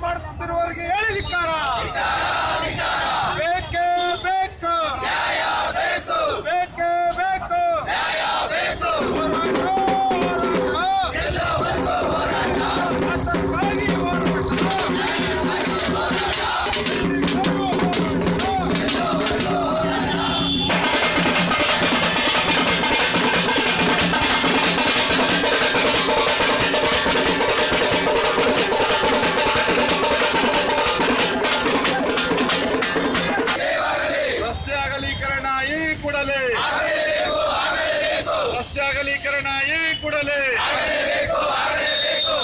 ಮಾಡುತ್ತಿರುವವರಿಗೆ ಬೇಕೇ ಅಗಲೀಕರಣ ಈ ಕೂಡಲೇ.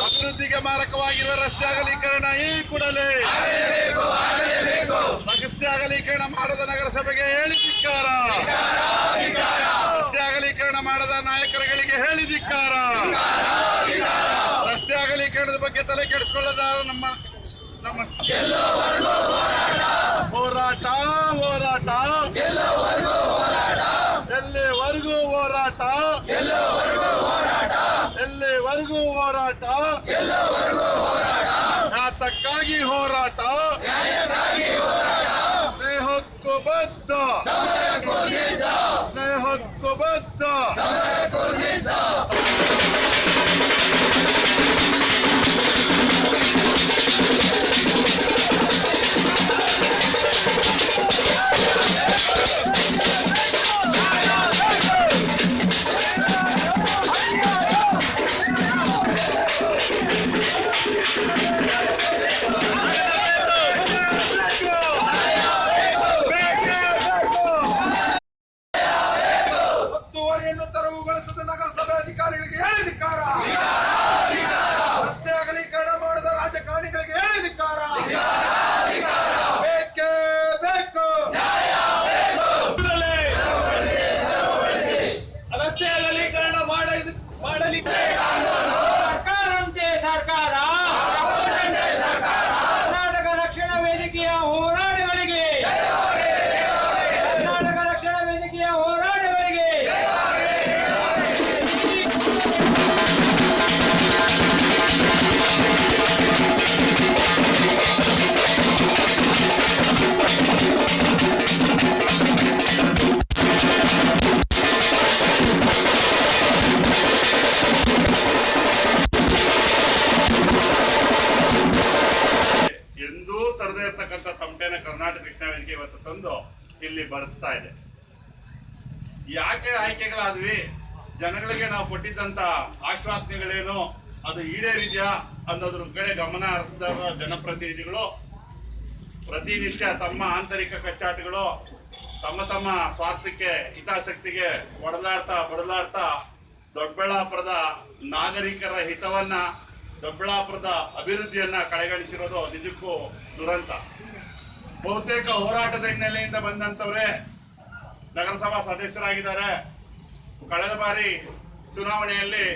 ಅಭಿವೃದ್ಧಿಗೆ ಮಾರಕವಾಗಿರುವ ರಸ್ತೆ ಅಗಲೀಕರಣ ಈ ಕೂಡಲೇ. ರಸ್ತೆ ಅಗಲೀಕರಣ ಮಾಡದ ನಗರಸಭೆಗೆ ಹೇಳಿ ಧಿಕ್ಕಾರ. ರಸ್ತೆ ಅಗಲೀಕರಣ ಮಾಡದ ನಾಯಕರುಗಳಿಗೆ ಹೇಳಿ ಧಿಕ್ಕಾರ. ರಸ್ತೆ ಅಗಲೀಕರಣದ ಬಗ್ಗೆ ತಲೆ ಕೆಡಿಸಿಕೊಳ್ಳದ ನಮ್ಮ ನಮ್ಮ ಹೋರಾಟ ಹೋರಾಟ. ಎಲ್ಲಿವರೆಗೂ ಹೋರಾಟ ಯಾತಕ್ಕಾಗಿ ಹೋರಾಟ ಸ್ನೇಹಕ್ಕೂ ಬದ್ಧ ಸ್ನೇಹಕ್ಕೂ ಬದ್ಧ ಒತ್ತುವರಿಯನ್ನು ಇಲ್ಲಿ ಬಳಸ್ತಾ ಇದೆ. ಯಾಕೆ ಆಯ್ಕೆಗಳಾದ್ವಿ? ಜನಗಳಿಗೆ ನಾವು ಕೊಟ್ಟಿದ್ದಂತ ಆಶ್ವಾಸನೆಗಳೇನು? ಅದು ಈಡೇರಿದ್ಯಾ ಅನ್ನೋದ್ರ ಕಡೆ ಗಮನ ಹರಿಸಿದ ಜನಪ್ರತಿನಿಧಿಗಳು. ಪ್ರತಿನಿತ್ಯ ತಮ್ಮ ಆಂತರಿಕ ಕಚ್ಚಾಟಗಳು, ತಮ್ಮ ತಮ್ಮ ಸ್ವಾರ್ಥಕ್ಕೆ, ಹಿತಾಸಕ್ತಿಗೆ ಹೊಡೆದಾಡ್ತಾ ಬಡದಾಡ್ತಾ ದೊಡ್ಡಬಳ್ಳಾಪುರದ ನಾಗರಿಕರ ಹಿತವನ್ನ ದೊಡ್ಡಬಳ್ಳಾಪುರದ ಅಭಿವೃದ್ಧಿಯನ್ನ ಕಡೆಗಣಿಸಿರೋದು ನಿಜಕ್ಕೂ ದುರಂತ. ಬಹುತೇಕ ಹೋರಾಟದ ಹಿನ್ನೆಲೆಯಿಂದ ಬಂದಂತವ್ರೆ ನಗರಸಭಾ ಸದಸ್ಯರಾಗಿದ್ದಾರೆ. ಕಳೆದ ಬಾರಿ ಚುನಾವಣೆಯಲ್ಲಿ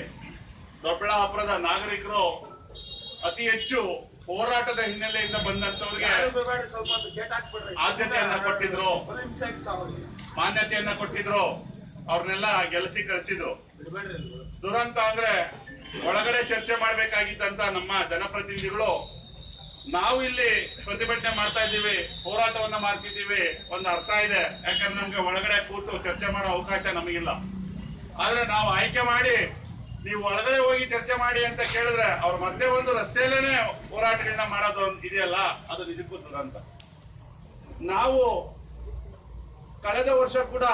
ದೊಡ್ಡಬಳ್ಳಾಪುರದ ನಾಗರಿಕರು ಅತಿ ಹೆಚ್ಚು ಹೋರಾಟದ ಹಿನ್ನೆಲೆಯಿಂದ ಬಂದಂತವ್ರಿಗೆ ಆದ್ಯತೆಯನ್ನ ಕೊಟ್ಟಿದ್ರು. ಮಾನ್ಯತೆಯನ್ನ ಕೊಟ್ಟಿದ್ರು. ಅವ್ರನ್ನೆಲ್ಲ ಗೆಲ್ಲಿಸಿ ಕಳಿಸಿದ್ರು. ದುರಂತ ಅಂದ್ರೆ ಒಳಗಡೆ ಚರ್ಚೆ ಮಾಡ್ಬೇಕಾಗಿದ್ದಂತ ನಮ್ಮ ಜನಪ್ರತಿನಿಧಿಗಳು ನಾವು ಇಲ್ಲಿ ಪ್ರತಿಭಟನೆ ಮಾಡ್ತಾ ಇದ್ದೀವಿ, ಹೋರಾಟವನ್ನ ಮಾಡ್ತಿದ್ದೀವಿ, ಒಂದು ಅರ್ಥ ಇದೆ. ಯಾಕಂದ್ರೆ ನಮ್ಗೆ ಒಳಗಡೆ ಕೂತು ಚರ್ಚೆ ಮಾಡೋ ಅವಕಾಶ ನಮಗಿಲ್ಲ. ಆದ್ರೆ ನಾವು ಆಯ್ಕೆ ಮಾಡಿ, ನೀವು ಒಳಗಡೆ ಹೋಗಿ ಚರ್ಚೆ ಮಾಡಿ ಅಂತ ಕೇಳಿದ್ರೆ ಅವ್ರ ಮಧ್ಯೆ ಒಂದು ರಸ್ತೆಯಲ್ಲೇನೆ ಹೋರಾಟಗಳನ್ನ ಮಾಡೋದು ಇದೆಯಲ್ಲ, ಅದು ನಿಜಕ್ಕೂ ದುರಂತ. ನಾವು ಕಳೆದ ವರ್ಷ ಕೂಡ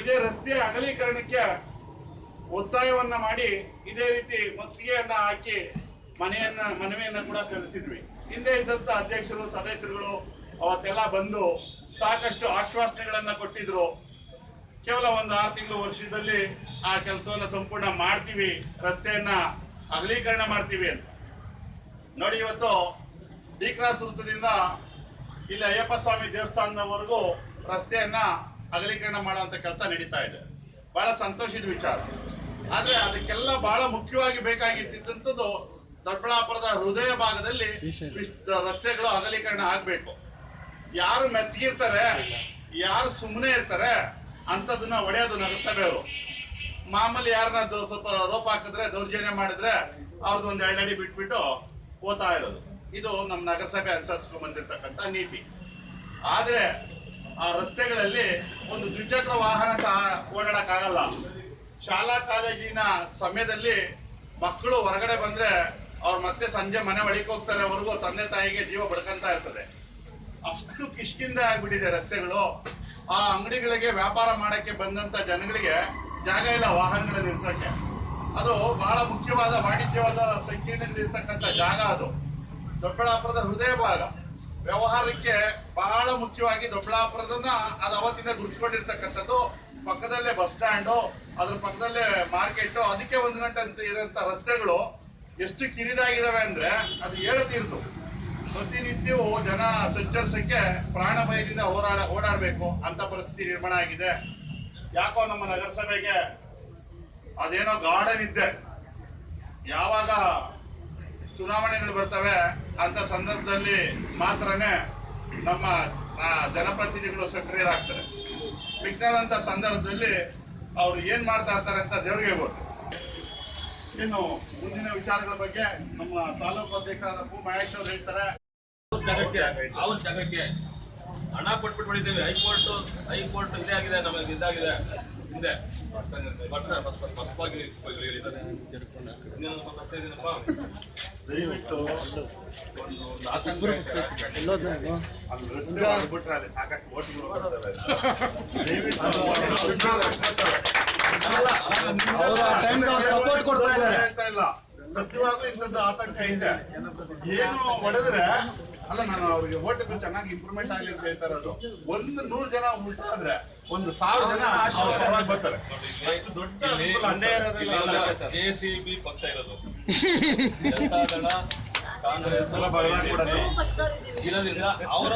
ಇದೇ ರಸ್ತೆ ಅಗಲೀಕರಣಕ್ಕೆ ಒತ್ತಾಯವನ್ನ ಮಾಡಿ, ಇದೇ ರೀತಿ ಮುತ್ತಿಗೆಯನ್ನ ಹಾಕಿ ಮನೆಯನ್ನ, ಮನವಿಯನ್ನ ಕೂಡ ಸಲ್ಲಿಸಿದ್ವಿ. ಹಿಂದೆ ಇದ್ದಂತ ಅಧ್ಯಕ್ಷರು, ಸದಸ್ಯರುಗಳು ಅವತ್ತೆಲ್ಲ ಬಂದು ಸಾಕಷ್ಟು ಆಶ್ವಾಸನೆಗಳನ್ನ ಕೊಟ್ಟಿದ್ರು. ಕೇವಲ ಒಂದು ಆರು ತಿಂಗಳು ವರ್ಷದಲ್ಲಿ ಆ ಕೆಲಸವನ್ನ ಸಂಪೂರ್ಣ ಮಾಡ್ತೀವಿ, ರಸ್ತೆಯನ್ನ ಅಗಲೀಕರಣ ಮಾಡ್ತೀವಿ ಅಂತ. ನೋಡಿ ಇವತ್ತು ಡಿ ಕ್ರಾಸ್ ವೃತ್ತದಿಂದ ಇಲ್ಲಿ ಅಯ್ಯಪ್ಪ ಸ್ವಾಮಿ ದೇವಸ್ಥಾನದವರೆಗೂ ರಸ್ತೆಯನ್ನ ಅಗಲೀಕರಣ ಮಾಡುವಂತ ಕೆಲಸ ನಡೀತಾ ಇದೆ. ಬಹಳ ಸಂತೋಷದ ವಿಚಾರ. ಆದ್ರೆ ಅದಕ್ಕೆಲ್ಲ ಬಹಳ ಮುಖ್ಯವಾಗಿ ಬೇಕಾಗಿದ್ದಂಥದ್ದು ದೊಡ್ಡಬಳ್ಳಾಪುರದ ಹೃದಯ ಭಾಗದಲ್ಲಿ ರಸ್ತೆಗಳು ಅಗಲೀಕರಣ ಆಗ್ಬೇಕು. ಯಾರು ಮೆತ್ತಗಿರ್ತಾರೆ ಯಾರು ಸುಮ್ಮನೆ ಇರ್ತಾರೆ ಅಂತದನ್ನ ಒಡೆಯೋದು ನಗರಸಭೆಯವರು ಮಾಮೂಲಿ ಯಾರನ್ನ ಸ್ವಲ್ಪ ರೋಪ್ ಹಾಕಿದ್ರೆ ದೌರ್ಜನ್ಯ ಮಾಡಿದ್ರೆ ಅವ್ರದ್ದು ಒಂದ್ ಎರಡು ಅಡಿ ಬಿಟ್ಬಿಟ್ಟು ಹೋಗ್ತಾ ಇರೋದು. ಇದು ನಮ್ಮ ನಗರಸಭೆ ಅನುಸರಿಸ್ಕೊಂಡ್ ಬಂದಿರತಕ್ಕಂತ ನೀತಿ. ಆದ್ರೆ ಆ ರಸ್ತೆಗಳಲ್ಲಿ ಒಂದು ದ್ವಿಚಕ್ರ ವಾಹನ ಸಹ ಓಡಾಡಕ್ಕಾಗಲ್ಲ. ಶಾಲಾ ಕಾಲೇಜಿನ ಸಮಯದಲ್ಲಿ ಮಕ್ಕಳು ಹೊರಗಡೆ ಬಂದ್ರೆ ಅವ್ರು ಮತ್ತೆ ಸಂಜೆ ಮನೆ ಒಳಗೆ ಹೋಗ್ತಾರೆ ಅವ್ರಿಗೂ, ತಂದೆ ತಾಯಿಗೆ ಜೀವ ಬಡ್ಕಂತ ಇರ್ತದೆ. ಅಷ್ಟು ಕಿಷ್ಕಿಂದ ಆಗ್ಬಿಟ್ಟಿದೆ ರಸ್ತೆಗಳು. ಆ ಅಂಗಡಿಗಳಿಗೆ ವ್ಯಾಪಾರ ಮಾಡಕ್ಕೆ ಬಂದಂತ ಜನಗಳಿಗೆ ಜಾಗ ಇಲ್ಲ ವಾಹನಗಳ ನಿಲ್ಸಕ್ಕೆ ಅದು ಬಹಳ ಮುಖ್ಯವಾದ, ವಾಣಿಜ್ಯವಾದ ಸಂಕೀರ್ಣದಲ್ಲಿರ್ತಕ್ಕಂಥ ಜಾಗ ಅದು. ದೊಡ್ಡಬಳ್ಳಾಪುರದ ಹೃದಯ ಭಾಗ. ವ್ಯವಹಾರಕ್ಕೆ ಬಹಳ ಮುಖ್ಯವಾಗಿ ದೊಡ್ಡಬಳ್ಳಾಪುರದನ್ನ ಅದು ಅವತ್ತಿಂದ ಗುರುತಿಸ್ಕೊಂಡಿರ್ತಕ್ಕಂಥದ್ದು. ಪಕ್ಕದಲ್ಲೇ ಬಸ್ ಸ್ಟ್ಯಾಂಡು, ಅದ್ರ ಪಕ್ಕದಲ್ಲೇ ಮಾರ್ಕೆಟ್ ಅದಕ್ಕೆ ಒಂದು ಗಂಟೆ ಅಂತ ಇರೋಂಥ ರಸ್ತೆಗಳು ಎಷ್ಟು ಕಿರಿದಾಗಿದಾವೆ ಅಂದ್ರೆ ಅದು ಹೇಳತೀರ್ದು ಪ್ರತಿನಿತ್ಯವೂ ಜನ ಸಂಚರಿಸಕ್ಕೆ ಪ್ರಾಣ ಭಯದಿಂದ ಹೋರಾಡ, ಓಡಾಡಬೇಕು ಅಂತ ಪರಿಸ್ಥಿತಿ ನಿರ್ಮಾಣ ಆಗಿದೆ. ಯಾಕೋ ನಮ್ಮ ನಗರಸಭೆಗೆ ಅದೇನೋ ಗಾರ್ಡನ್ ಇದ್ದೆ ಯಾವಾಗ ಚುನಾವಣೆಗಳು ಬರ್ತವೆ ಅಂತ ಸಂದರ್ಭದಲ್ಲಿ ಮಾತ್ರನೇ ನಮ್ಮ ಜನಪ್ರತಿನಿಧಿಗಳು ಸಕ್ರಿಯರಾಗ್ತಾರೆ. ವಿಜ್ಞಾನಂತ ಸಂದರ್ಭದಲ್ಲಿ ಅವ್ರು ಏನ್ ಮಾಡ್ತಾ ಇರ್ತಾರೆ ಅಂತ ದೇವ್ರಿಗೆ ಗೊತ್ತು. ಇನ್ನು ಮುಂದಿನ ವಿಚಾರಗಳ ಬಗ್ಗೆ ನಮ್ಮ ತಾಲೂಕು ಅಧ್ಯಕ್ಷರಾದ ಭೂ ಮಹೇಶ್ ಅವರು ಹೇಳ್ತಾರೆ. ಅವ್ರ ಜಾಗಕ್ಕೆ ಹಣ ಕೊಟ್ಬಿಟ್ಟು ಹೊಡಿತೀವಿ. ಹೈಕೋರ್ಟ್ ಹೈಕೋರ್ಟ್ ಇದೇ ಆಗಿದೆ ನಮಗೆ ಇದಾಗಿದೆ. ಹಿಂದೆ. ದಯವಿಟ್ಟು. ದಯವಿಟ್ಟು ಅವರ ಅವ್ರು ಸಪೋರ್ಟ್ ಕೊಡ್ತಾ ಇದ್ದಾರೆ. ಸತ್ಯವಾಗೂ ಇಂಥದ್ದು ಆತಂಕ ಇದೆ. ಏನು ಹೊಡೆದ್ರೆ ಅಲ್ಲ ನಾನು ಅವ್ರಿಗೆ ಓಟಿಗೂ ಚೆನ್ನಾಗಿ ಇಂಪ್ರೂವ್ಮೆಂಟ್ ಆಗಲಿ ಅಂತ ಹೇಳ್ತಾ ಇರೋದು. ಒಂದು ನೂರು ಜನ ಉಲ್ಟಾದ್ರೆ ಒಂದು ಸಾವಿರ ಜನ ಅವ್ರ ಬರ್ತಾರೆ. ದೊಡ್ಡ ಜೆ ಸಿ ಪಕ್ಷ ಇರೋದು. ಕಾಂಗ್ರೆಸ್ ಎಲ್ಲ ಬದಲಾವಣೆ ಕೊಡೋದು. ಇರೋದ್ರಿಂದ ಅವರ